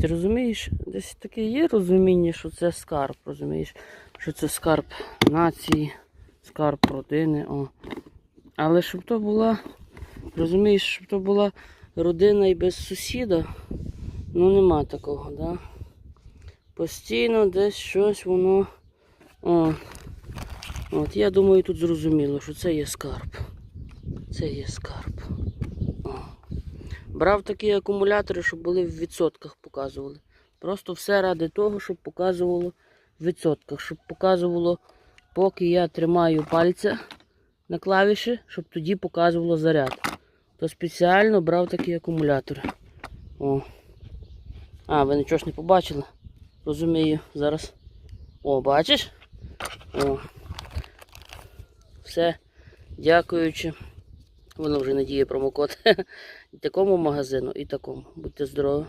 Ти розумієш, десь таке є розуміння, що це скарб, розумієш, що це скарб нації, скарб родини. О. Але щоб то була, розумієш, щоб то була родина і без сусіда, ну нема такого, да? Постійно десь щось воно. О. От я думаю, тут зрозуміло, що це є скарб. Це є скарб. Брав такі акумулятори, щоб були в відсотках показували. Просто все ради того, щоб показувало в відсотках, щоб показувало, поки я тримаю пальця на клавіші, щоб тоді показувало заряд. То спеціально брав такі акумулятори. О. А, ви нічого ж не побачили? Розумію, зараз. О, бачиш? О. Все. Дякуючи. Воно вже не діє промокод. Такому магазину, і такому. Будьте здорові.